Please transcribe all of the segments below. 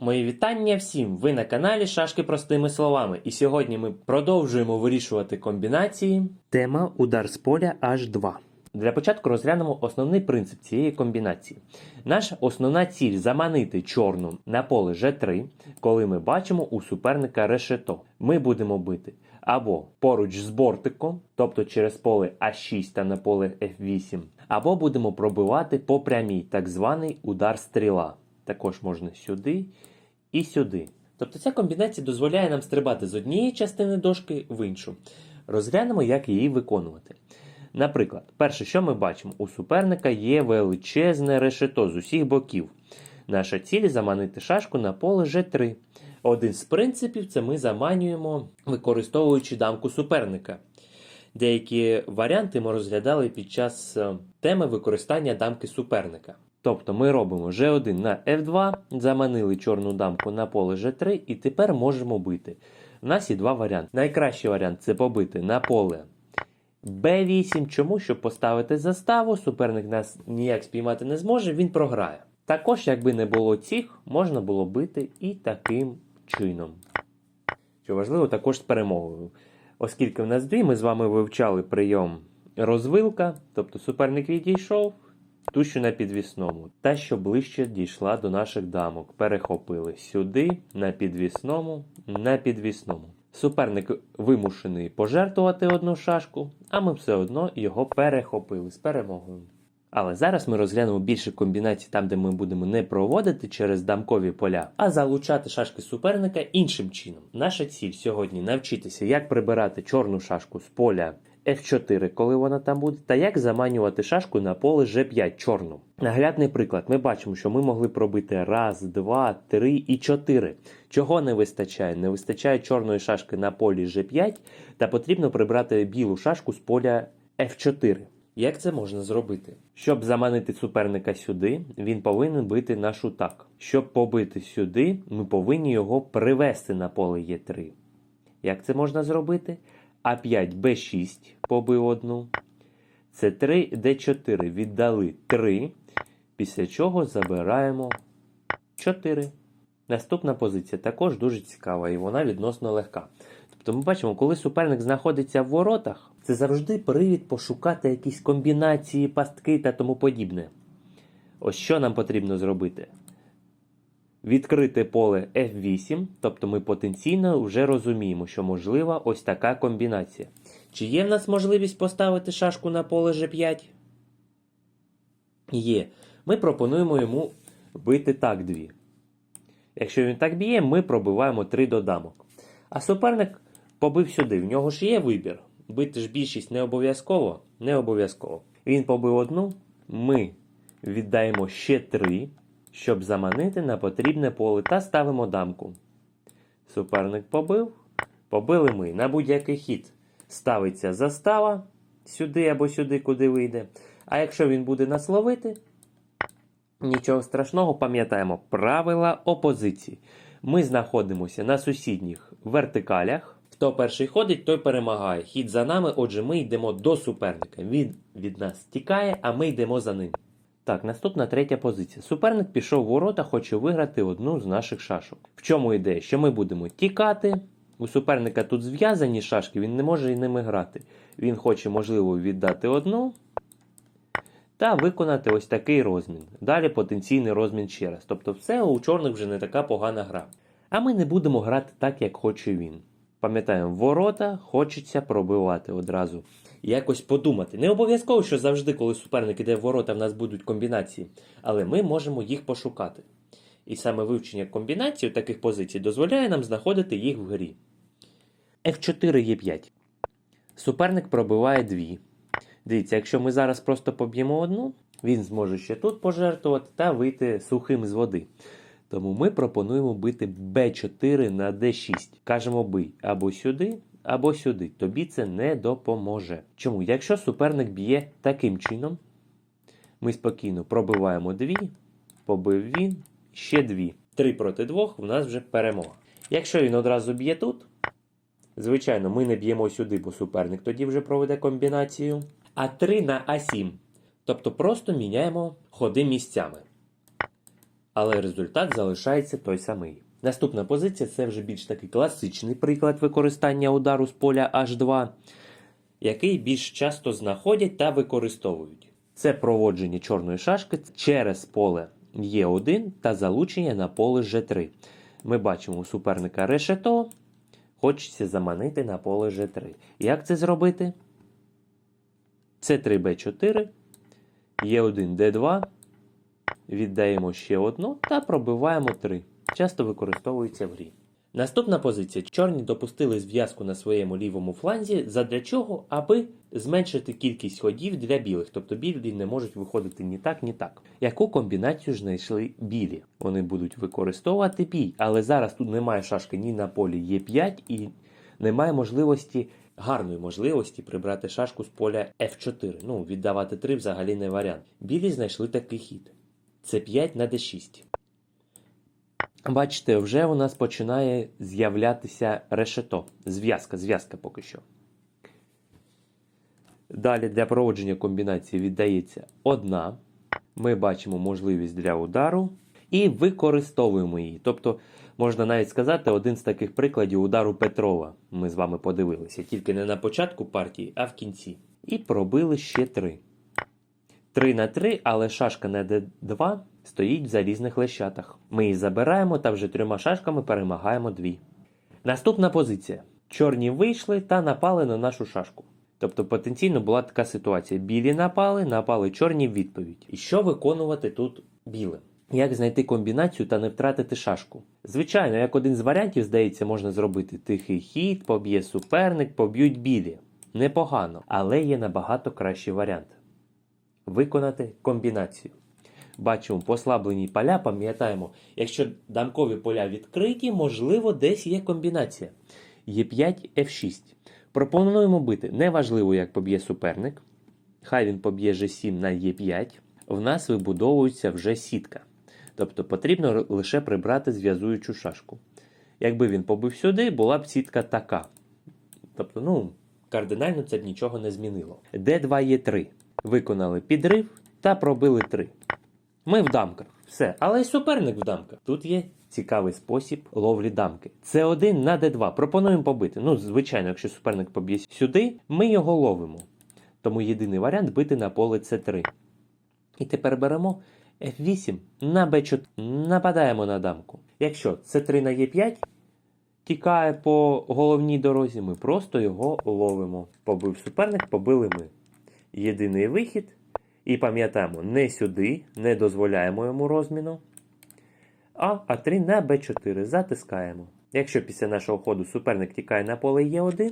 Мої вітання всім! Ви на каналі Шашки простими словами. І сьогодні ми продовжуємо вирішувати комбінації. Тема удар з поля H2. Для початку розглянемо основний принцип цієї комбінації. Наша основна ціль заманити чорну на поле G3, коли ми бачимо у суперника решето. Ми будемо бити або поруч з бортиком, тобто через поле А6 та на поле F8, або будемо пробивати по прямій, так званий удар стріла. Також можна сюди і сюди. Тобто ця комбінація дозволяє нам стрибати з однієї частини дошки в іншу. Розглянемо, як її виконувати. Наприклад, перше, що ми бачимо, у суперника є величезне решето з усіх боків. Наша ціль заманити шашку на поле G3. Один з принципів це ми заманюємо, використовуючи дамку суперника. Деякі варіанти ми розглядали під час е, теми використання дамки суперника. Тобто ми робимо G1 на F2, заманили чорну дамку на поле G3 і тепер можемо бити. У нас є два варіанти. Найкращий варіант це побити на поле B8. Чому? Щоб поставити заставу, суперник нас ніяк спіймати не зможе, він програє. Також, якби не було цих, можна було бити і таким чином. Що важливо, також з перемогою. Оскільки в нас дві, ми з вами вивчали прийом розвилка, тобто суперник відійшов, ту, що на підвісному, та що ближче дійшла до наших дамок. Перехопили сюди, на підвісному, на підвісному. Суперник вимушений пожертвувати одну шашку, а ми все одно його перехопили з перемогою. Але зараз ми розглянемо більше комбінацій там, де ми будемо не проводити через дамкові поля, а залучати шашки суперника іншим чином. Наша ціль сьогодні навчитися, як прибирати чорну шашку з поля F4, коли вона там буде, та як заманювати шашку на поле G5 чорну. Наглядний приклад, ми бачимо, що ми могли пробити раз, два, три і чотири. Чого не вистачає? Не вистачає чорної шашки на полі G5, та потрібно прибрати білу шашку з поля F4. Як це можна зробити? Щоб заманити суперника сюди, він повинен бити на шутак. Щоб побити сюди, ми повинні його привести на поле Е3. Як це можна зробити? А5 Б6 побив одну. С3 Д4 віддали 3. Після чого забираємо 4. Наступна позиція також дуже цікава і вона відносно легка. Тобто ми бачимо, коли суперник знаходиться в воротах, це завжди привід пошукати якісь комбінації, пастки та тому подібне. Ось що нам потрібно зробити. Відкрити поле F8, тобто ми потенційно вже розуміємо, що можлива ось така комбінація. Чи є в нас можливість поставити шашку на поле G5? Є. Ми пропонуємо йому бити так дві. Якщо він так б'є, ми пробиваємо три додамок. А суперник побив сюди. В нього ж є вибір. Бити ж більшість не обов'язково. Не обов'язково. Він побив одну, ми віддаємо ще три, щоб заманити на потрібне поле та ставимо дамку. Суперник побив, побили ми. На будь-який хід ставиться застава сюди або сюди, куди вийде. А якщо він буде нас ловити, Нічого страшного, пам'ятаємо правила опозиції. Ми знаходимося на сусідніх вертикалях. Хто перший ходить, той перемагає. Хід за нами, отже, ми йдемо до суперника. Він від нас тікає, а ми йдемо за ним. Так, наступна третя позиція. Суперник пішов в ворота, хоче виграти одну з наших шашок. В чому ідея? Що ми будемо тікати. У суперника тут зв'язані шашки, він не може і ними грати. Він хоче, можливо, віддати одну, та виконати ось такий розмін. Далі потенційний розмін ще раз. Тобто, все у чорних вже не така погана гра. А ми не будемо грати так, як хоче він. Пам'ятаємо, ворота хочеться пробивати одразу. Якось подумати. Не обов'язково, що завжди, коли суперник іде в ворота, в нас будуть комбінації, але ми можемо їх пошукати. І саме вивчення комбінацій таких позицій дозволяє нам знаходити їх в грі. F4 Е5. Суперник пробиває дві. Дивіться, якщо ми зараз просто поб'ємо одну, він зможе ще тут пожертвувати та вийти сухим з води. Тому ми пропонуємо бити b4 на d6. Кажемо бий або сюди, або сюди. Тобі це не допоможе. Чому? Якщо суперник б'є таким чином, ми спокійно пробиваємо дві, побив він, ще дві. Три проти двох, в нас вже перемога. Якщо він одразу б'є тут, звичайно, ми не б'ємо сюди, бо суперник тоді вже проведе комбінацію. А 3 на А7. Тобто просто міняємо ходи місцями. Але результат залишається той самий. Наступна позиція це вже більш такий класичний приклад використання удару з поля H2, який більш часто знаходять та використовують. Це проводження чорної шашки через поле Е1 та залучення на поле G3. Ми бачимо у суперника решето, хочеться заманити на поле G3. Як це зробити? С3, Б4, Е1, Д2, віддаємо ще одну та пробиваємо 3. Часто використовується в грі. Наступна позиція. Чорні допустили зв'язку на своєму лівому фланзі. Задля чого? Аби зменшити кількість ходів для білих. Тобто білі не можуть виходити ні так, ні так. Яку комбінацію знайшли білі? Вони будуть використовувати бій, але зараз тут немає шашки ні на полі Е5 і немає можливості. Гарної можливості прибрати шашку з поля F4. Ну, віддавати 3 взагалі не варіант. Білі знайшли такий хід. Це 5 на D6. Бачите, вже у нас починає з'являтися решето. Зв'язка, зв'язка поки що. Далі для проводження комбінації віддається одна. Ми бачимо можливість для удару і використовуємо її. Тобто, можна навіть сказати, один з таких прикладів удару Петрова. Ми з вами подивилися. Тільки не на початку партії, а в кінці. І пробили ще три. 3 на 3, але шашка на d2 стоїть в залізних лещатах. Ми її забираємо та вже трьома шашками перемагаємо дві. Наступна позиція. Чорні вийшли та напали на нашу шашку. Тобто потенційно була така ситуація. Білі напали, напали чорні в відповідь. І що виконувати тут білим? Як знайти комбінацію та не втратити шашку? Звичайно, як один з варіантів, здається, можна зробити тихий хід, поб'є суперник, поб'ють білі. Непогано, але є набагато кращий варіант виконати комбінацію. Бачимо послаблені поля, пам'ятаємо, якщо дамкові поля відкриті, можливо, десь є комбінація. Е5, F6. Пропонуємо бити. Неважливо, як поб'є суперник. Хай він поб'є G7 на Е5. В нас вибудовується вже сітка. Тобто потрібно лише прибрати зв'язуючу шашку. Якби він побив сюди, була б сітка така. Тобто, ну, кардинально це б нічого не змінило. Д2Е3 виконали підрив та пробили 3. Ми в дамках. Все. Але й суперник в дамках. Тут є цікавий спосіб ловлі дамки. Це 1 на d2. Пропонуємо побити. Ну, звичайно, якщо суперник поб'є сюди, ми його ловимо. Тому єдиний варіант бити на поле c3. І тепер беремо F8 на b4. Нападаємо на дамку. Якщо c3 на e5 тікає по головній дорозі, ми просто його ловимо. Побив суперник, побили ми єдиний вихід. І пам'ятаємо, не сюди, не дозволяємо йому розміну. А А3 на Б4 затискаємо. Якщо після нашого ходу суперник тікає на поле Е1,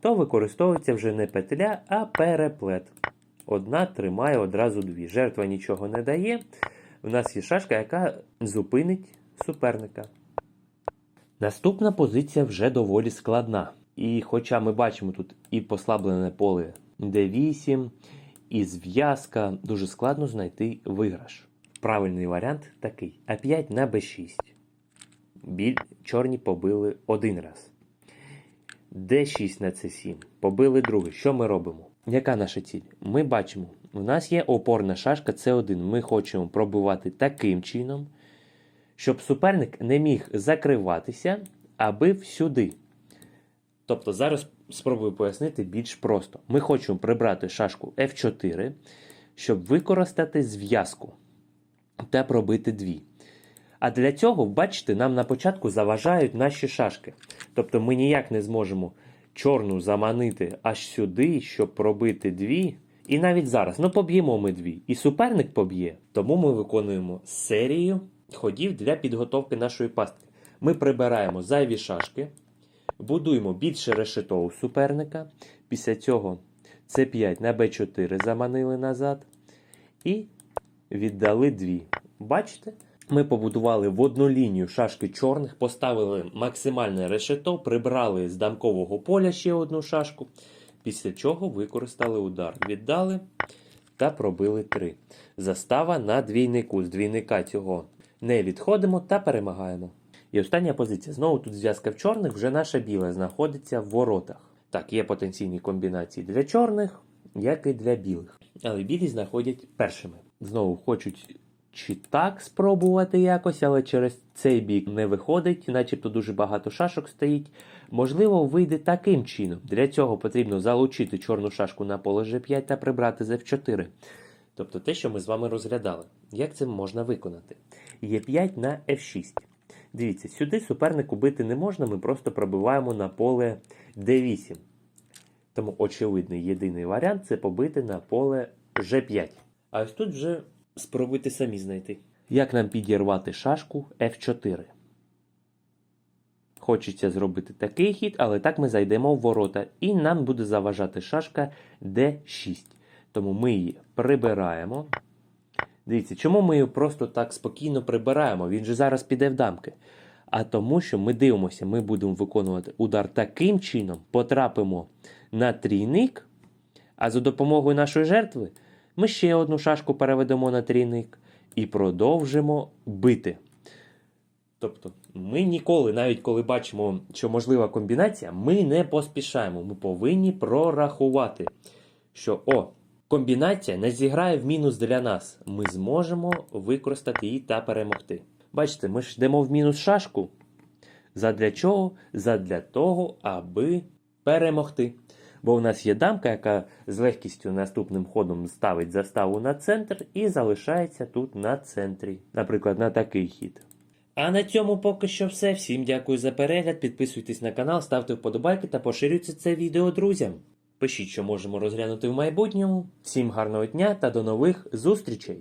то використовується вже не петля, а переплет. Одна тримає одразу дві. Жертва нічого не дає. У нас є шашка, яка зупинить суперника. Наступна позиція вже доволі складна. І хоча ми бачимо тут і послаблене поле d8, і зв'язка, дуже складно знайти виграш. Правильний варіант такий: А5 на Б6. Біль чорні побили один раз. Д6 на С7. Побили другий. Що ми робимо? Яка наша ціль? Ми бачимо, у нас є опорна шашка С1. Ми хочемо пробивати таким чином, щоб суперник не міг закриватися, а бив сюди. Тобто зараз спробую пояснити більш просто. Ми хочемо прибрати шашку F4, щоб використати зв'язку та пробити дві. А для цього, бачите, нам на початку заважають наші шашки. Тобто ми ніяк не зможемо чорну заманити аж сюди, щоб пробити дві. І навіть зараз, ну поб'ємо ми дві. І суперник поб'є. Тому ми виконуємо серію ходів для підготовки нашої пастки. Ми прибираємо зайві шашки. Будуємо більше решето у суперника. Після цього С5 на Б4 заманили назад. І віддали дві. Бачите? Ми побудували в одну лінію шашки чорних, поставили максимальне решето, прибрали з дамкового поля ще одну шашку. Після чого використали удар. Віддали та пробили 3. Застава на двійнику. З двійника цього не відходимо та перемагаємо. І остання позиція. Знову тут зв'язка в чорних, вже наша біла знаходиться в воротах. Так, є потенційні комбінації для чорних, як і для білих. Але білі знаходять першими. Знову хочуть чи так спробувати якось, але через цей бік не виходить, начебто дуже багато шашок стоїть. Можливо, вийде таким чином. Для цього потрібно залучити чорну шашку на поле G5 та прибрати з F4. Тобто те, що ми з вами розглядали. Як це можна виконати? Е5 на F6. Дивіться, сюди супернику бити не можна, ми просто пробиваємо на поле D8. Тому очевидний єдиний варіант це побити на поле G5. А ось тут вже спробуйте самі знайти. Як нам підірвати шашку F4? Хочеться зробити такий хід, але так ми зайдемо в ворота, і нам буде заважати шашка D6. Тому ми її прибираємо. Дивіться, чому ми її просто так спокійно прибираємо? Він же зараз піде в дамки. А тому, що ми дивимося, ми будемо виконувати удар таким чином, потрапимо на трійник, а за допомогою нашої жертви ми ще одну шашку переведемо на трійник і продовжимо бити. Тобто, ми ніколи, навіть коли бачимо, що можлива комбінація, ми не поспішаємо. Ми повинні прорахувати, що о, комбінація не зіграє в мінус для нас. Ми зможемо використати її та перемогти. Бачите, ми ж йдемо в мінус шашку. Задля чого? Задля того, аби перемогти. Бо в нас є дамка, яка з легкістю наступним ходом ставить заставу на центр і залишається тут на центрі. Наприклад, на такий хід. А на цьому поки що все. Всім дякую за перегляд. Підписуйтесь на канал, ставте вподобайки та поширюйте це відео друзям. Пишіть, що можемо розглянути в майбутньому. Всім гарного дня та до нових зустрічей!